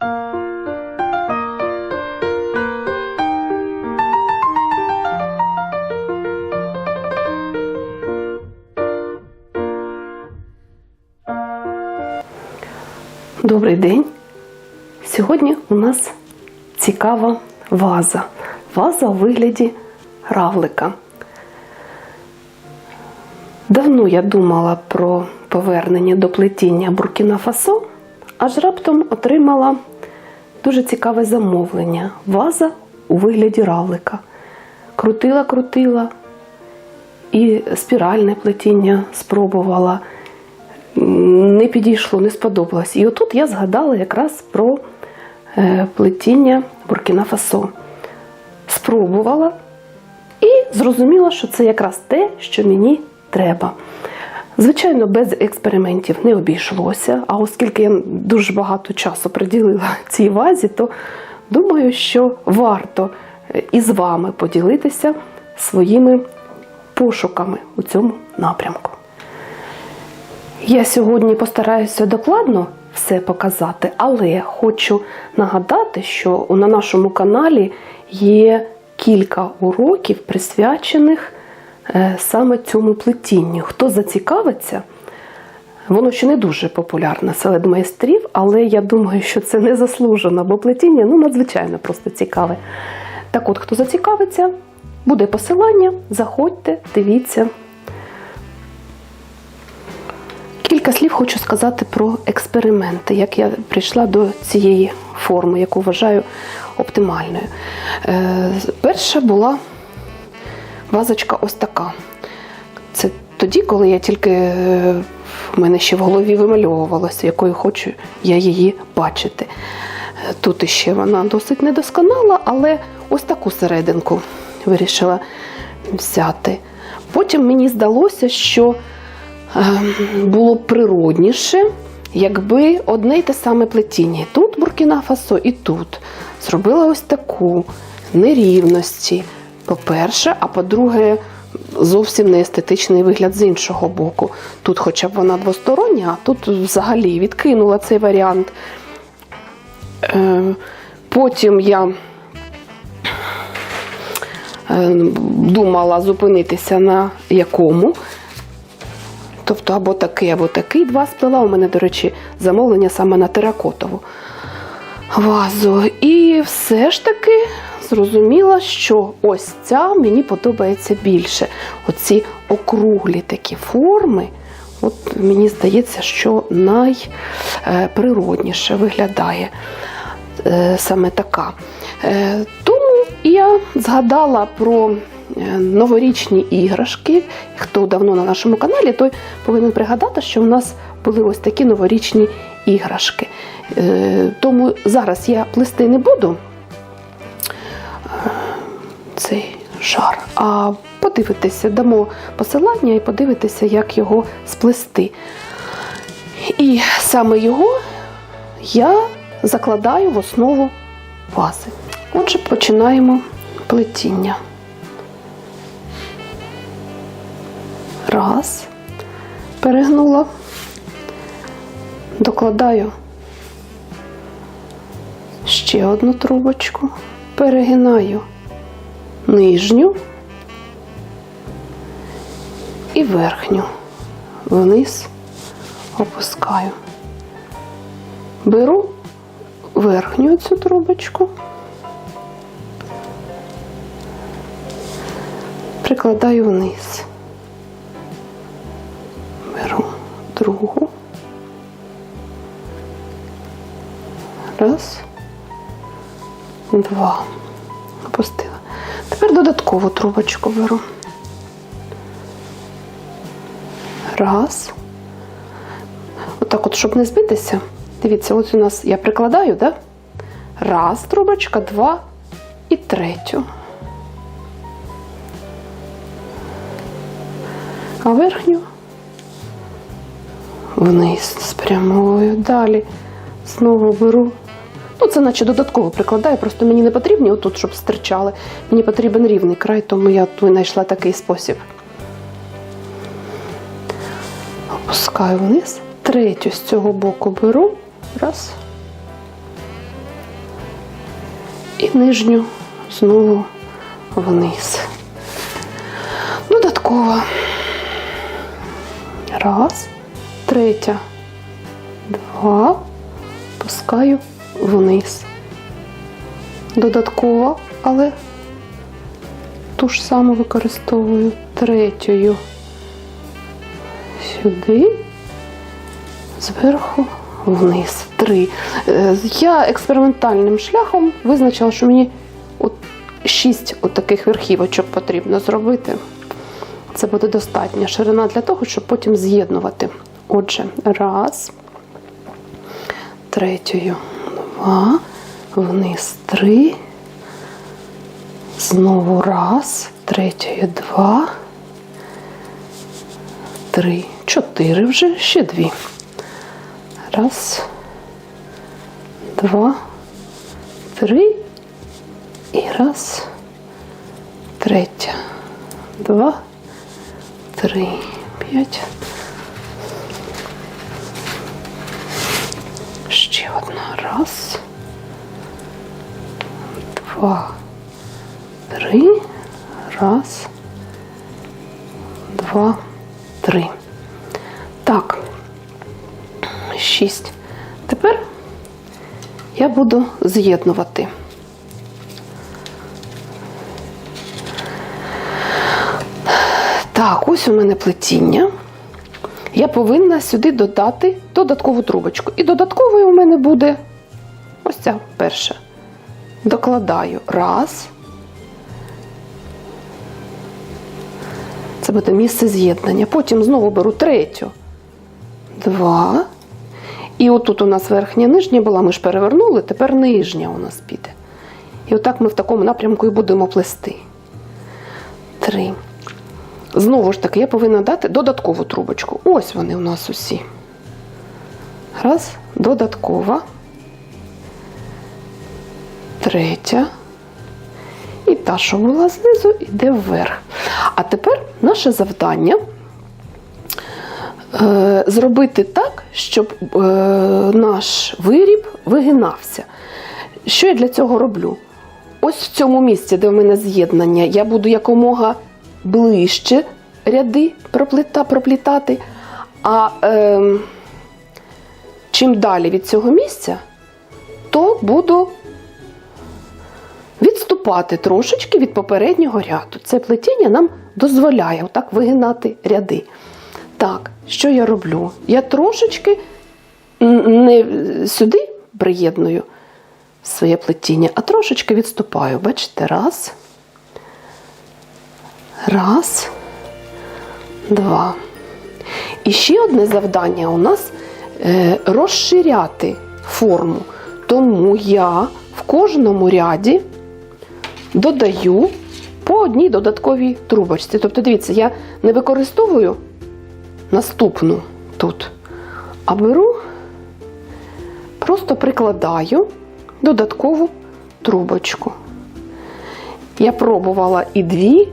Добрий день. Сьогодні у нас цікава ваза. Ваза у вигляді равлика. Давно я думала про повернення до плетіння Буркіна Фасо, аж раптом отримала дуже цікаве замовлення. Ваза у вигляді равлика. Крутила, крутила і спіральне плетіння спробувала не підійшло, не сподобалось. І отут я згадала якраз про е, плетіння Буркіна Фасо. Спробувала і зрозуміла, що це якраз те, що мені треба. Звичайно, без експериментів не обійшлося, а оскільки я дуже багато часу приділила цій вазі, то думаю, що варто е, із вами поділитися своїми пошуками у цьому напрямку. Я сьогодні постараюся докладно все показати, але хочу нагадати, що на нашому каналі є кілька уроків, присвячених саме цьому плетінню. Хто зацікавиться, воно ще не дуже популярне серед майстрів, але я думаю, що це не заслужено, бо плетіння ну, надзвичайно просто цікаве. Так от, хто зацікавиться, буде посилання, заходьте, дивіться. Кілька слів хочу сказати про експерименти, як я прийшла до цієї форми, яку вважаю оптимальною. Е, перша була вазочка ось така. Це тоді, коли я тільки е, в мене ще в голові вимальовувалася, якою хочу я її бачити. Е, Тут іще вона досить недосконала, але ось таку серединку вирішила взяти. Потім мені здалося, що Ем, було природніше, якби одне й те саме плетіння. Тут Буркіна Фасо і тут зробила ось таку нерівності. По-перше, а по-друге, зовсім не естетичний вигляд з іншого боку. Тут, хоча б вона двостороння, а тут взагалі відкинула цей варіант. Ем, Потім я ем, думала зупинитися на якому. Тобто або такий, або такий два сплела. У мене, до речі, замовлення саме на теракотову вазу. І все ж таки зрозуміла, що ось ця мені подобається більше. Оці округлі такі форми. От Мені здається, що найприродніше виглядає е, саме така. Е, Тому я згадала про Е, новорічні іграшки. Хто давно на нашому каналі, той повинен пригадати, що у нас були ось такі новорічні іграшки. Е, тому зараз я плести не буду е, цей шар, а подивитися, дамо посилання і подивитися, як його сплести. І саме його я закладаю в основу вази. Отже, починаємо плетіння. Раз, перегнула, докладаю ще одну трубочку, перегинаю нижню і верхню вниз опускаю. Беру верхню цю трубочку, прикладаю вниз. Беру другу. Раз, два. Опустила. Тепер додаткову трубочку беру. Раз. Отак от, щоб не збитися. Дивіться, ось у нас я прикладаю, да? Раз, трубочка, два і третю. А верхню вниз спрямовую. Далі знову беру. Ну, це наче додатково прикладаю, просто мені не потрібні отут, щоб стирчали. Мені потрібен рівний край, тому я тут знайшла такий спосіб. Опускаю вниз. Третю з цього боку беру. Раз. І нижню знову вниз. Додаткова. Раз, третя, два, пускаю вниз. Додаткова, але ту ж саму використовую третьою сюди, зверху вниз. Три. Е, Я експериментальним шляхом визначила, що мені от шість от верхівочок потрібно зробити. Це буде достатня ширина для того, щоб потім з'єднувати. Отже, раз, третьою, два, вниз три. Знову раз, третьою два, три, чотири вже, ще дві. Раз, два, три. І раз, третя, два, три, п'ять. Ще одна. Раз, два, три. Раз, два, три. Так. Шість. Тепер я буду з'єднувати. Так, ось у мене плетіння. Я повинна сюди додати додаткову трубочку. І додатковою у мене буде ось ця перша. Докладаю раз. Це буде місце з'єднання. Потім знову беру третю. Два. І отут у нас верхня нижня була, ми ж перевернули, тепер нижня у нас піде. І отак ми в такому напрямку і будемо плести. Три. Знову ж таки, я повинна дати додаткову трубочку. Ось вони у нас усі. Раз, додаткова. Третя. І та, що була знизу, йде вверх. А тепер наше завдання е, зробити так, щоб е, наш виріб вигинався. Що я для цього роблю? Ось в цьому місці, де в мене з'єднання, я буду якомога ближче ряди пропліта, проплітати. А е, чим далі від цього місця, то буду відступати трошечки від попереднього ряду. Це плетіння нам дозволяє отак вигинати ряди. Так, що я роблю? Я трошечки не сюди приєдную своє плетіння, а трошечки відступаю. Бачите, раз. Раз, два. І ще одне завдання у нас е, розширяти форму. Тому я в кожному ряді додаю по одній додатковій трубочці. Тобто, дивіться, я не використовую наступну тут, а беру, просто прикладаю додаткову трубочку. Я пробувала і дві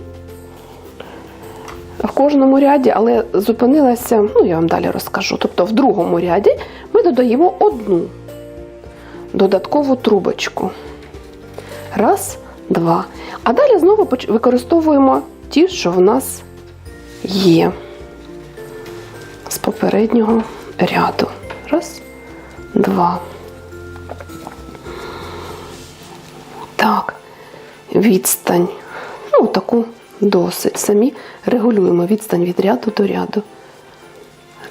в кожному ряді, але зупинилася, ну я вам далі розкажу. Тобто в другому ряді ми додаємо одну додаткову трубочку. Раз, два. А далі знову використовуємо ті, що в нас є з попереднього ряду. Раз, два. Так, відстань. Ну, таку досить. Самі регулюємо відстань від ряду до ряду.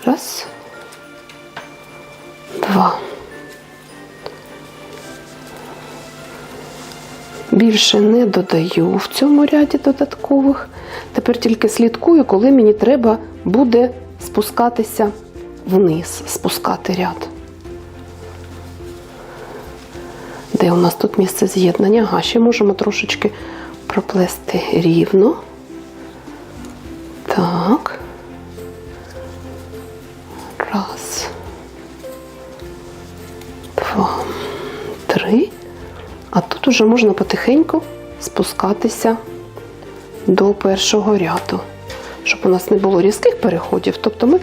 Раз. Два. Більше не додаю в цьому ряді додаткових. Тепер тільки слідкую, коли мені треба буде спускатися вниз, спускати ряд. Де у нас тут місце з'єднання? Ага, ще можемо трошечки проплести рівно. Так. Раз. Два. Три. А тут уже можна потихеньку спускатися до першого ряду, щоб у нас не було різких переходів. Тобто ми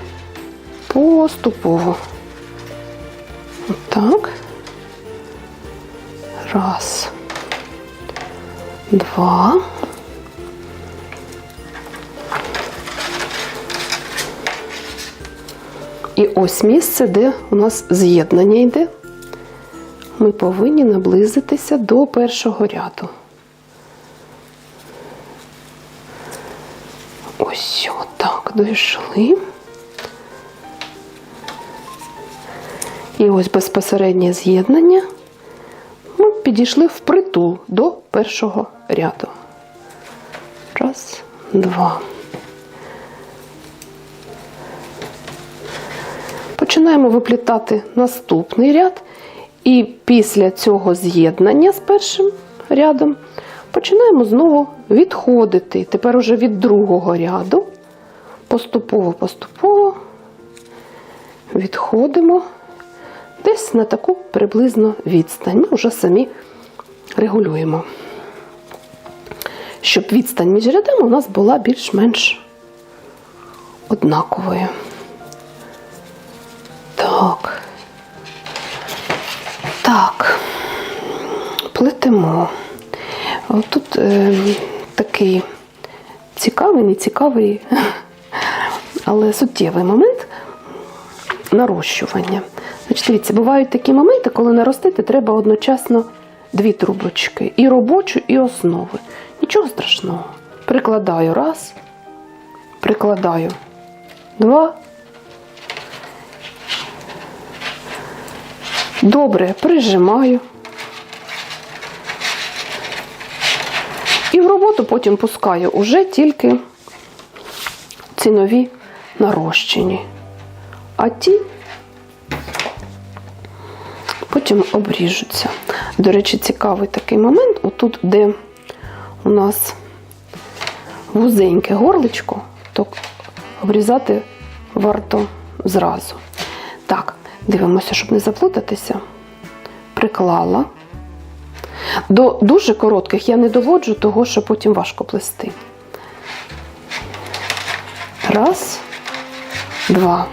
поступово. Отак. Раз. Два. І ось місце, де у нас з'єднання йде. Ми повинні наблизитися до першого ряду. Ось отак дійшли. І ось безпосереднє з'єднання. Підійшли впритул до першого ряду. Раз, два. Починаємо виплітати наступний ряд, і після цього з'єднання з першим рядом починаємо знову відходити. Тепер уже від другого ряду. Поступово-поступово відходимо десь на таку приблизно відстань. Ми вже самі регулюємо. Щоб відстань між рядами у нас була більш-менш однаковою. Так. Так. Плетемо. Тут е, такий цікавий, нецікавий, але суттєвий момент нарощування. Значить, дивіться, бувають такі моменти, коли наростити треба одночасно дві трубочки. І робочу, і основи. Нічого страшного. Прикладаю раз, прикладаю два. Добре, прижимаю. І в роботу потім пускаю уже тільки ці нові нарощені. А ті потім обріжуться. До речі, цікавий такий момент, отут, де у нас вузеньке горличко, то обрізати варто зразу. Так, дивимося, щоб не заплутатися. Приклала. До дуже коротких я не доводжу, того, що потім важко плести. Раз, два.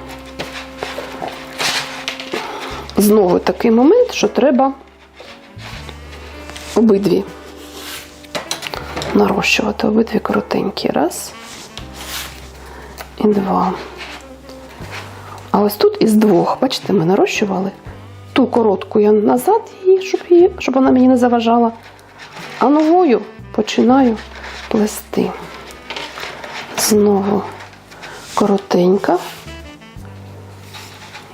Знову такий момент, що треба обидві нарощувати, обидві коротенькі. Раз і два. А ось тут із двох, бачите, ми нарощували. Ту коротку я назад її, щоб, її, щоб вона мені не заважала. А новою починаю плести. Знову коротенька.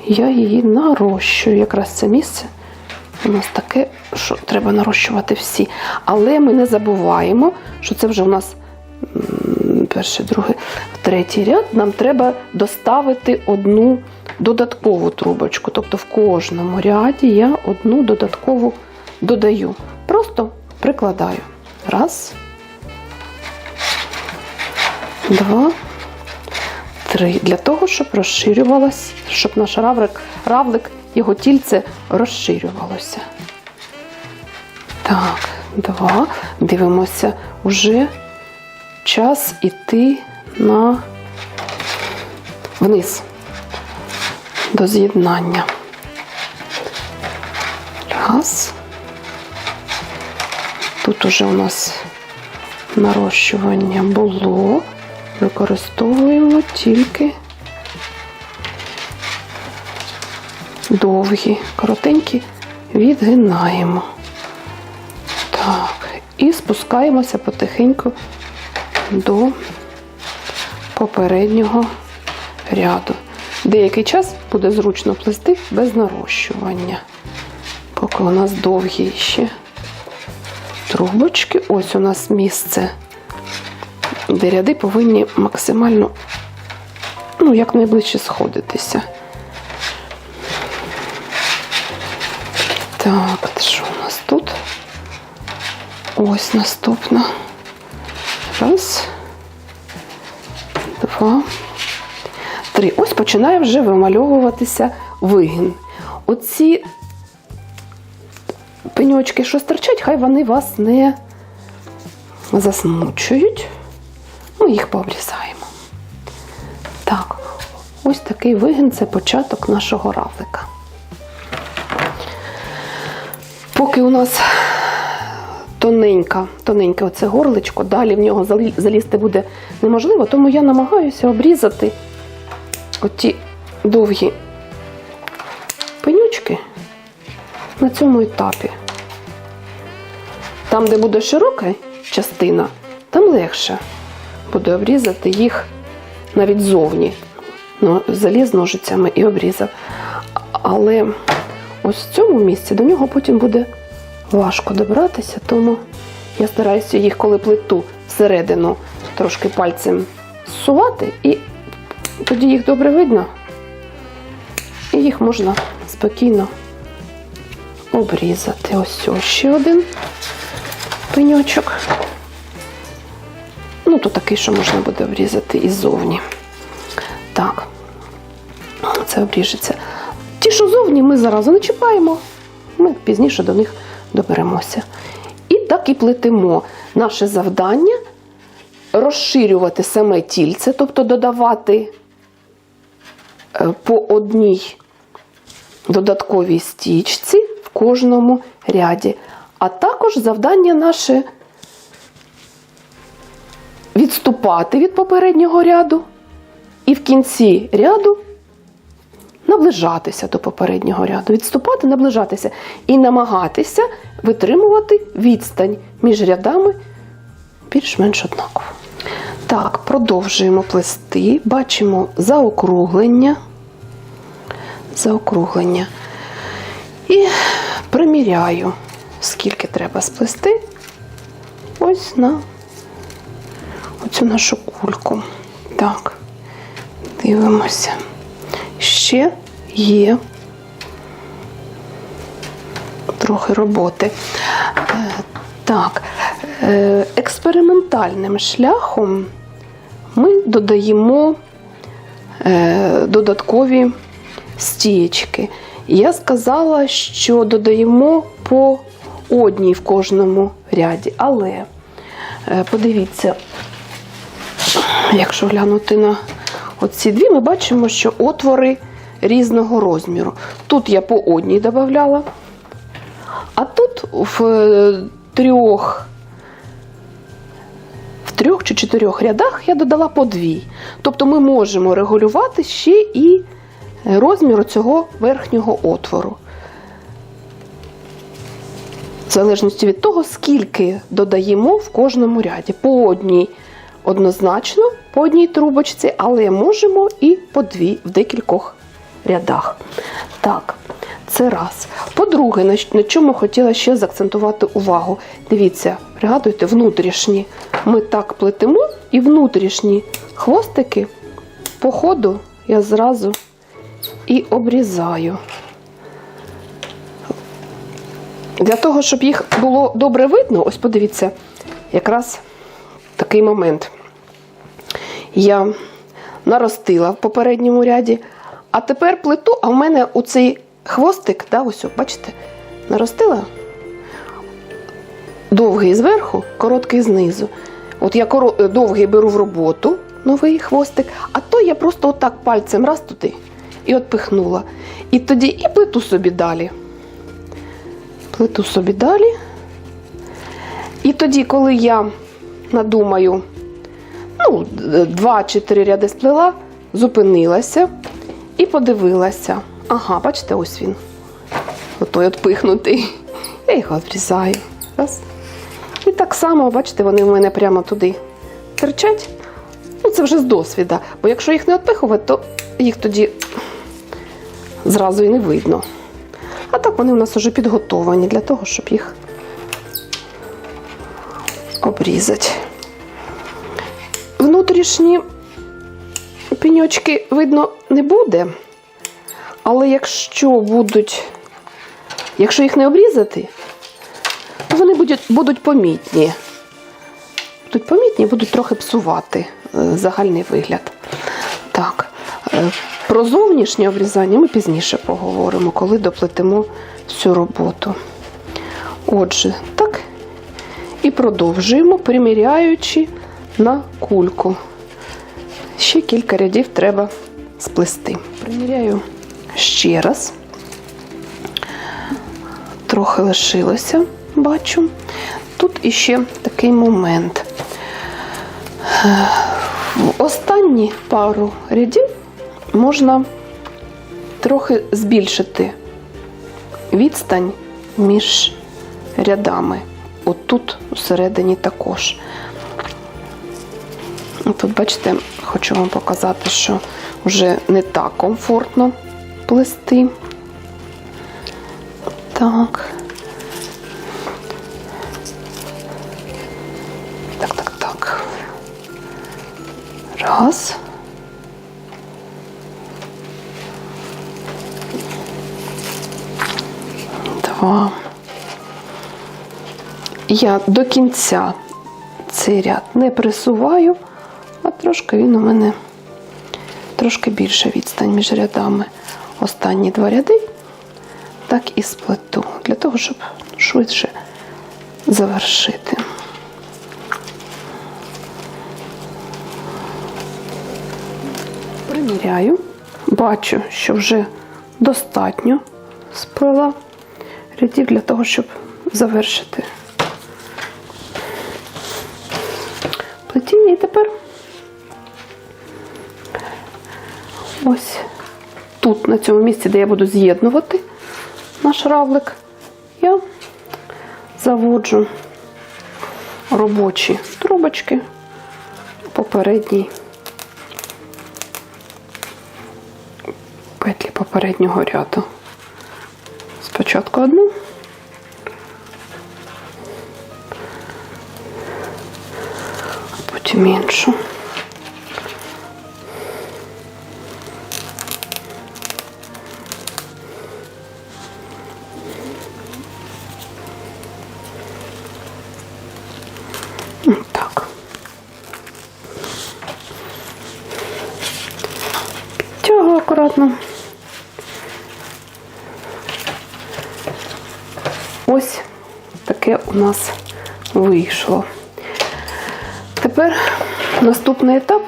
Я її нарощую. Якраз це місце у нас таке, що треба нарощувати всі. Але ми не забуваємо, що це вже у нас перший, другий, третій ряд. Нам треба доставити одну додаткову трубочку. Тобто в кожному ряді я одну додаткову додаю. Просто прикладаю. Раз, два, три. Для того, щоб розширювалось, щоб наш равлик, равлик його тільце розширювалося. Так, два. Дивимося, уже час іти на вниз до з'єднання. Раз. Тут уже у нас нарощування було. Використовуємо тільки довгі, коротенькі відгинаємо. Так, і спускаємося потихеньку до попереднього ряду. Деякий час буде зручно плести без нарощування. Поки у нас довгі ще трубочки. Ось у нас місце, де ряди повинні максимально, ну, якнайближче сходитися. Так, що у нас тут? Ось наступна. Раз, два, три. Ось починає вже вимальовуватися вигін. Оці пеньочки, що стирчать, хай вони вас не засмучують. Ми їх пообрізаємо. Так, ось такий вигін це початок нашого равлика. Поки у нас тоненька, тоненьке оце горличко, далі в нього залізти буде неможливо, тому я намагаюся обрізати оті довгі пенючки на цьому етапі. Там, де буде широка частина, там легше буде обрізати їх навіть зовні. Ну, заліз ножицями і обрізав. Але ось в цьому місці до нього потім буде важко добратися, тому я стараюся їх, коли плиту всередину, трошки пальцем зсувати, і тоді їх добре видно, і їх можна спокійно обрізати. Ось ось ще один пеньочок. Ну, то такий, що можна буде обрізати іззовні. Так, це обріжеться. Ті, що зовні, ми зараз не чіпаємо, ми пізніше до них доберемося. І так і плетемо. Наше завдання розширювати саме тільце, тобто додавати е, по одній додатковій стічці в кожному ряді. А також завдання наше відступати від попереднього ряду і в кінці ряду наближатися до попереднього ряду. Відступати, наближатися і намагатися витримувати відстань між рядами більш-менш однаково. Так, продовжуємо плести. Бачимо заокруглення. Заокруглення. І приміряю, скільки треба сплести ось на оцю нашу кульку. Так, дивимося. Ще є трохи роботи. Е, Так, е, експериментальним шляхом ми додаємо е, додаткові стієчки. Я сказала, що додаємо по одній в кожному ряді, але подивіться, якщо глянути на оці дві, ми бачимо, що отвори різного розміру. Тут я по одній додавала, а тут в е, трьох, в трьох чи чотирьох рядах я додала по дві. Тобто ми можемо регулювати ще і розмір цього верхнього отвору. В залежності від того, скільки додаємо в кожному ряді. По одній однозначно, по одній трубочці, але можемо і по дві в декількох рядах. Так, це раз. По-друге, на чому хотіла ще заакцентувати увагу. Дивіться, пригадуйте, внутрішні. Ми так плетемо, і внутрішні хвостики по ходу я зразу і обрізаю. Для того, щоб їх було добре видно, ось подивіться, якраз такий момент. Я наростила в попередньому ряді, а тепер плиту, а в мене у цей хвостик, да, ось, бачите, наростила довгий зверху, короткий знизу. От я коро- довгий беру в роботу, новий хвостик, а то я просто отак пальцем раз туди і отпихнула. І тоді і плиту собі далі. Плиту собі далі. І тоді, коли я надумаю, ну, два чи три ряди сплела, зупинилася і подивилася. Ага, бачите, ось він. Отой отпихнутий. Я його відрізаю. Раз. І так само, бачите, вони в мене прямо туди терчать. Ну, це вже з досвіда. Бо якщо їх не відпихувати, то їх тоді зразу і не видно. А так вони у нас вже підготовані для того, щоб їх обрізати. Внутрішні пеньочки видно не буде. Але якщо будуть, якщо їх не обрізати, то вони будуть, будуть помітні. Будуть помітні, будуть трохи псувати е, загальний вигляд. Так, е, про зовнішнє обрізання ми пізніше поговоримо, коли доплетемо всю роботу. Отже, і продовжуємо, приміряючи на кульку. Ще кілька рядів треба сплести. Приміряю ще раз. Трохи лишилося, бачу. тут іще такий момент. В останні пару рядів можна трохи збільшити відстань між рядами. От тут всередині також. Тут, бачите, хочу вам показати, що вже не так комфортно плести. Так. Так, так, так. Раз. Я до кінця цей ряд не присуваю, а трошки він у мене трошки більше відстань між рядами. Останні два ряди так і сплету, для того, щоб швидше завершити. Приміряю, бачу, що вже достатньо сплела рядів для того, щоб завершити тут, на цьому місці, де я буду з'єднувати наш равлик, я заводжу робочі трубочки попередній петлі попереднього ряду. Спочатку одну, потім іншу. У нас вийшло. Тепер наступний етап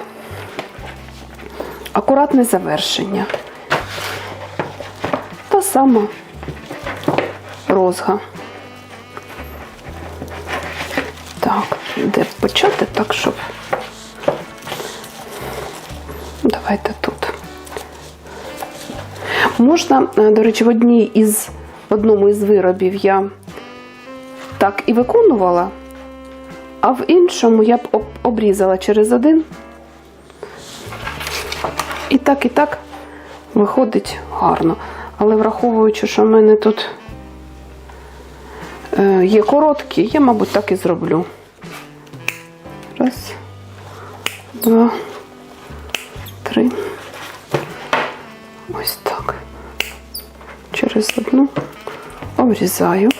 акуратне завершення. Та сама розга. Так, де почати так, щоб. Давайте тут. Можна, е, до речі, в одній із в одному із виробів я так і виконувала, а в іншому я б обрізала через один. І так, і так виходить гарно. Але враховуючи, що в мене тут е, є короткі, я, мабуть, так і зроблю. Раз, два, три. Ось так. Через одну обрізаю.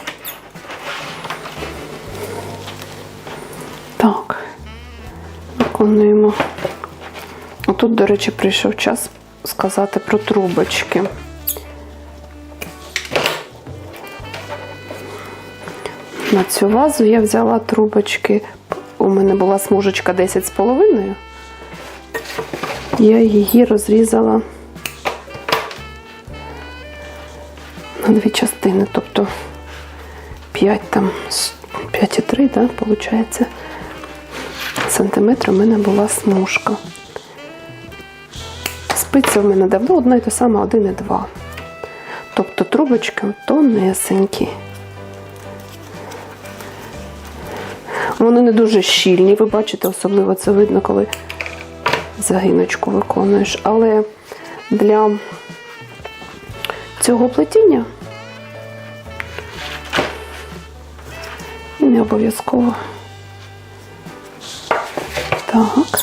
Так, виконуємо. Отут, до речі, прийшов час сказати про трубочки. На цю вазу я взяла трубочки. У мене була смужечка 10,5. Я її розрізала на дві частини, тобто 5 там, 5,3, да, виходить, сантиметр у мене була смужка. Спиця в мене давно одна і та сама 1,2. Тобто трубочки тонесенькі. Вони не дуже щільні, ви бачите, особливо це видно, коли загиночку виконуєш. Але для цього плетіння не обов'язково. Так.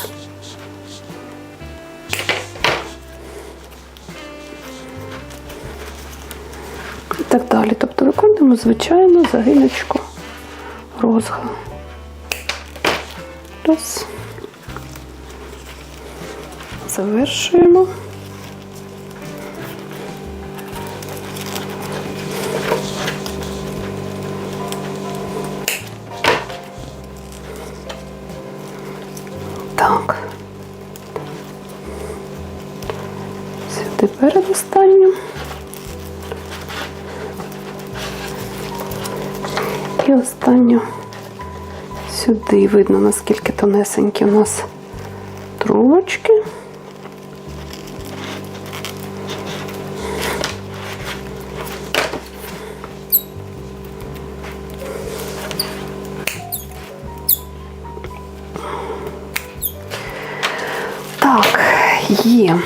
І так далі. Тобто виконуємо звичайну загиночку розга. Раз. Завершуємо. Сюди передостанню. І останню Сюди видно, наскільки тонесенькі у нас трубочки. Так, є.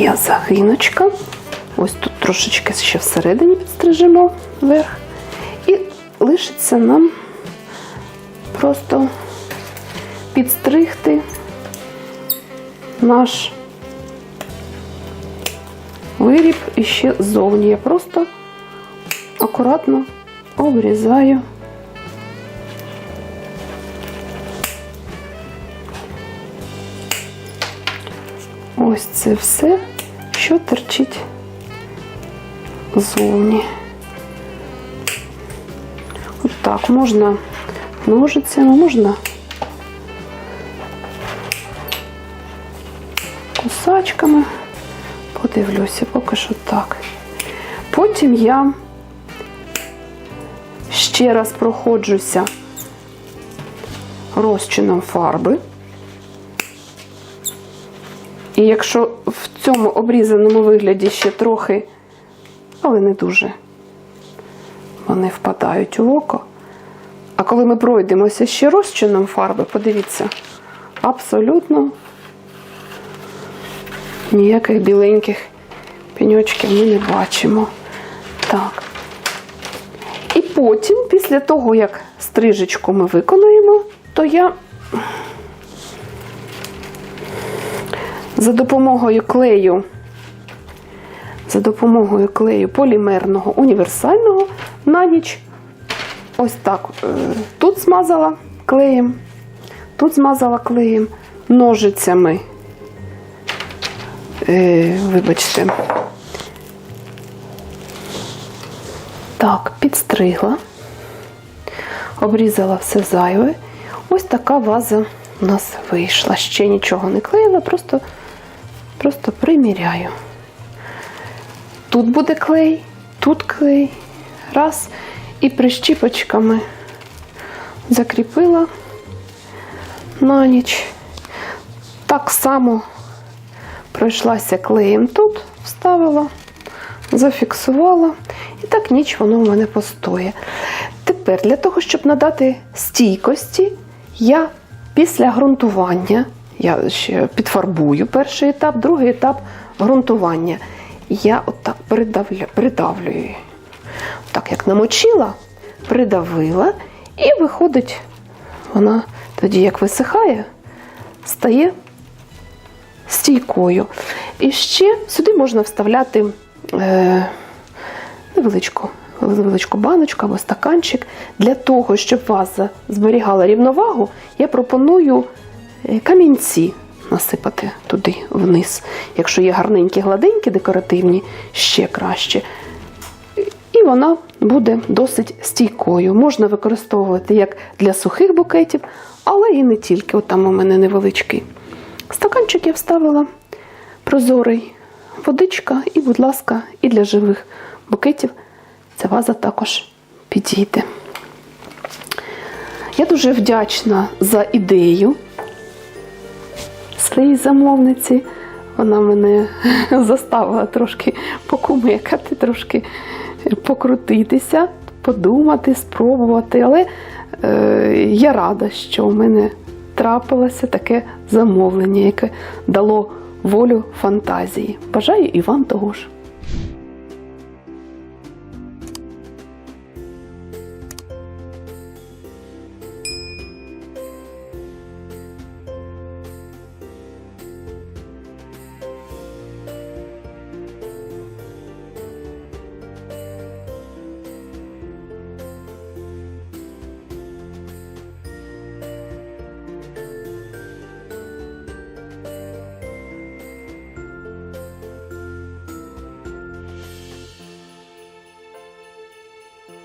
Є загиночка. Ось тут трошечки ще всередині підстрижемо вверх. І лишиться нам просто підстригти наш виріб і ще ззовні. Я просто акуратно обрізаю. Ось це все, що торчить ззовні. От так, можна ножицями, можна кусачками. Подивлюся, поки що так. Потім я ще раз проходжуся розчином фарби. І якщо в цьому обрізаному вигляді ще трохи, але не дуже, вони впадають у око. А коли ми пройдемося ще розчином фарби, подивіться, абсолютно ніяких біленьких пеньочків ми не бачимо. Так. І потім, після того, як стрижечку ми виконуємо, то я за допомогою клею, за допомогою клею полімерного універсального на ніч ось так е, тут змазала клеєм, тут змазала клеєм, ножицями. Е, Вибачте. Так, підстригла, обрізала все зайве. Ось така ваза у нас вийшла. Ще нічого не клеїла, просто, просто приміряю. Тут буде клей, тут клей. Раз. І прищіпочками закріпила на ніч. Так само пройшлася клеєм тут, вставила, зафіксувала. І так ніч воно в мене постоє. Тепер для того, щоб надати стійкості, я після ґрунтування, я ще підфарбую перший етап, другий етап ґрунтування. Я отак придавлю, придавлюю. Так, як намочила, придавила, і виходить, вона тоді, як висихає, стає стійкою. І ще сюди можна вставляти е, невеличку, невеличку баночку або стаканчик. Для того, щоб ваза зберігала рівновагу, я пропоную камінці насипати туди вниз. Якщо є гарненькі, гладенькі, декоративні, ще краще. І вона буде досить стійкою. Можна використовувати як для сухих букетів, але і не тільки. От там у мене невеличкий стаканчик я вставила прозорий, водичка, і, будь ласка, і для живих букетів ця ваза також підійде. Я дуже вдячна за ідею своїй замовниці. Вона мене заставила трошки покумикати, трошки покрутитися, подумати, спробувати. Але е, я рада, що в мене трапилося таке замовлення, яке дало волю фантазії. Бажаю і вам того ж.